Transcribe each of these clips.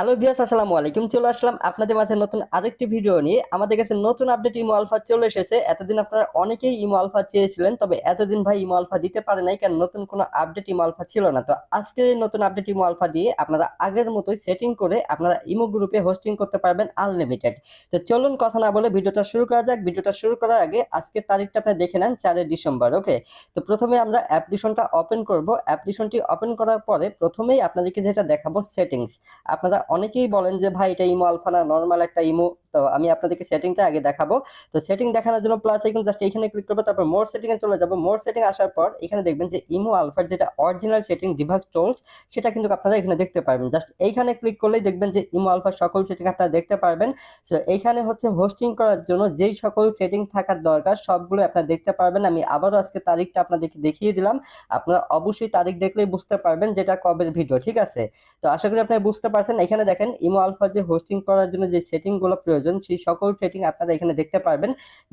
Hello ভিয়াস আসসালামু আলাইকুম। চলে আসলাম আপনাদের মাঝে নতুন আরেকটি ভিডিও নিয়ে। আমাদের কাছে নতুন আপডেট ইমো আলফা চলে এসেছে। এতদিন আপনারা অনেকেই ইমো আলফা চেয়েছিলেন, তবে এতদিন ভাই ইমো আলফা দিতে পারে নাই, কারণ নতুন কোনো আপডেট ইমো আলফা ছিল না। তো আজকের এই নতুন আপডেট ইমো আলফা দিয়ে আপনারা আগের মতোই সেটিং করে আপনারা ইমো গ্রুপে হোস্টিং করতে পারবেন আনলিমিটেড তো চলুন কথা না বলে ভিডিওটা শুরু করা যাক। ভিডিওটা শুরু করার আগে আজকের তারিখটা আপনি দেখে নেন, চারই ডিসেম্বর ওকে তো প্রথমে আমরা অ্যাপ্লিকেশনটা ওপেন করব। অ্যাপ্লিকেশনটি ওপেন করার পরে প্রথমেই আপনাদেরকে যেটা দেখাবো সেটিংস আপনারা অনেকেই বলেন যে, ভাই, এটা ইমো আলফা না নর্মাল একটা ইমো। তো আমি আপনাদেরকে সেটিংটা আগে দেখাবো। তো সেটিং দেখানোর জন্য প্লাস আইকন জাস্ট এখানে ক্লিক করব, তারপর মোর সেটিং এ চলে যাব। মোর সেটিং আসার পর এখানে দেখবেন যে, ইমো আলফার যেটা অরিজিনাল সেটিং ডিভাক্স টোলস সেটা কিন্তু আপনারা এখানে দেখতে পারবেন। জাস্ট এইখানে ক্লিক করলেই দেখবেন যে, ইমো আলফার সকল সেটিং আপনারা দেখতে পারবেন। সো এইখানে হচ্ছে হোস্টিং করার জন্য যেই সকল সেটিং থাকার দরকার সবগুলো আপনারা দেখতে পারবেন। আমি আবারও আজকে তারিখটা আপনাদেরকে দেখিয়ে দিলাম। আপনারা অবশ্যই তারিখ দেখলেই বুঝতে পারবেন যেটা কবের ভিডিও ঠিক আছে? তো আশা করি আপনারা বুঝতে পারছেন। এখানে দেখেন ইমো আলফা যে হোস্টিং করার জন্য যে সেটিংগুলো প্রয়োজন, সেই সকল সেটিং আপনারা এখানে দেখতে পারবেন।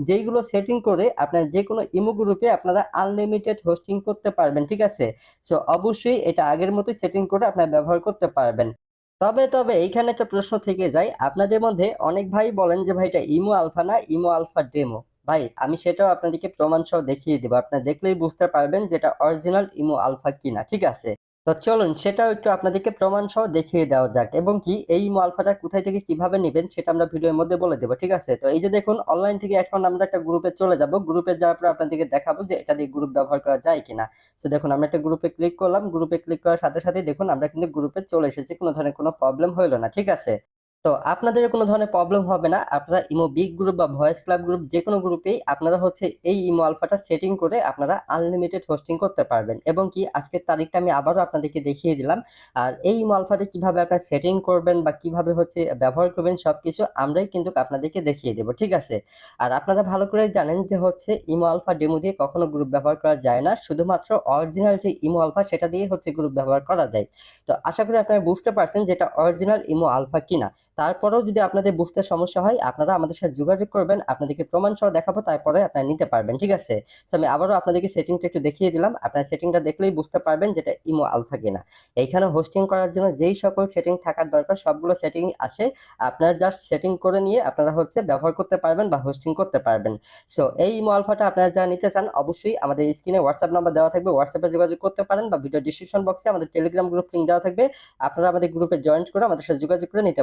যেইগুলো সেটিং করে আপনার যে কোনো ইমো গ্রুপে আপনারা আনলিমিটেড হোস্টিং করতে পারবেন, ঠিক আছে? সো অবশ্যই এটা আগের মতোই সেটিং করে আপনারা ব্যবহার করতে পারবেন। তবে তবে এইখানে একটা প্রশ্ন থেকে যায়, আপনাদের মধ্যে অনেক ভাই বলেন যে, ভাই, এটা ইমো আলফা না ইমো আলফা ডেমো ভাই, আমি সেটাও আপনাদেরকে প্রমাণ সহ দেখিয়ে দেবো। আপনারা দেখলেই বুঝতে পারবেন যেটা অরিজিনাল ইমো আলফা কিনা, ঠিক আছে? তো চলুন সেটাও একটু আপনাদেরকে প্রমাণ সহ দেখিয়ে দেওয়া যাক, এবং কি এই ইমো আলফাটা কোথায় থেকে কীভাবে নেবেন সেটা আমরা ভিডিওর মধ্যে বলে দেবো, ঠিক আছে? তো এই যে দেখুন অনলাইন থেকে এখন আমরা একটা গ্রুপে চলে যাব। গ্রুপে যাওয়ার পর আপনাদেরকে দেখাবো যে এটা দিয়ে গ্রুপ ব্যবহার করা যায় কিনা। তো দেখুন, আমরা একটা গ্রুপে ক্লিক করলাম। গ্রুপে ক্লিক করার সাথে সাথে দেখুন, আমরা কিন্তু গ্রুপে চলে এসেছি। কোনো ধরনের কোনো প্রবলেম হইল না, ঠিক আছে? তো আপনাদের কোনো ধরনের প্রবলেম হবে না। আপনারা ইমো বিগ গ্রুপ বা ভয়েস ক্লাব গ্রুপ যে কোনো গ্রুপেই আপনারা হচ্ছে এই ইমো আলফাটা সেটিং করে আপনারা আনলিমিটেড হোস্টিং করতে পারবেন। এবং কি আজকের তারিখটা আমি আবারও আপনাদেরকে দেখিয়ে দিলাম। আর এই ইমো আলফাটা কীভাবে আপনারা সেটিং করবেন বা কীভাবে হচ্ছে ব্যবহার করবেন সবকিছু আমরাই কিন্তু আপনাদেরকে দেখিয়ে দেবো, ঠিক আছে? আর আপনারা ভালো করে জানেন যে হচ্ছে ইমো আলফা ডেমো দিয়ে কখনো গ্রুপ ব্যবহার করা যায় না। শুধুমাত্র অরিজিনাল যে ইমো আলফা সেটা দিয়ে হচ্ছে গ্রুপ ব্যবহার করা যায়। তো আশা করি আপনারা বুঝতে পারছেন যেটা অরিজিনাল ইমো আলফা কিনা। তারপরেও যদি আপনাদের বুঝতে সমস্যা হয়, আপনারা আমাদের সাথে যোগাযোগ করবেন, আপনাদেরকে প্রমাণ সহ দেখাবো, তারপরে আপনারা নিতে পারবেন, ঠিক আছে? তো আমি আবারও আপনাদেরকে সেটিংটা একটু দেখিয়ে দিলাম, আপনার সেটিংটা দেখলেই বুঝতে পারবেন যেটা ইমো আলফা কিনা। এইখানে হোস্টিং করার জন্য যেই সকল সেটিং থাকার দরকার, সবগুলো সেটিং আছে। আপনারা জাস্ট সেটিং করে নিয়ে আপনারা হচ্ছে ব্যবহার করতে পারবেন বা হোস্টিং করতে পারবেন। সো এই ইমো আলফাটা আপনারা যারা নিতে চান, অবশ্যই আমাদের স্ক্রিনে হোয়াটসঅ্যাপ নাম্বার দেওয়া থাকবে হোয়াটসঅ্যাপে যোগাযোগ করতে পারেন বা ভিডিও ডিসক্রিপশন বক্সে আমাদের টেলিগ্রাম গ্রুপ লিঙ্ক দেওয়া থাকবে। আপনারা আমাদের গ্রুপে জয়েন করে আমাদের সাথে যোগাযোগ করে নিতে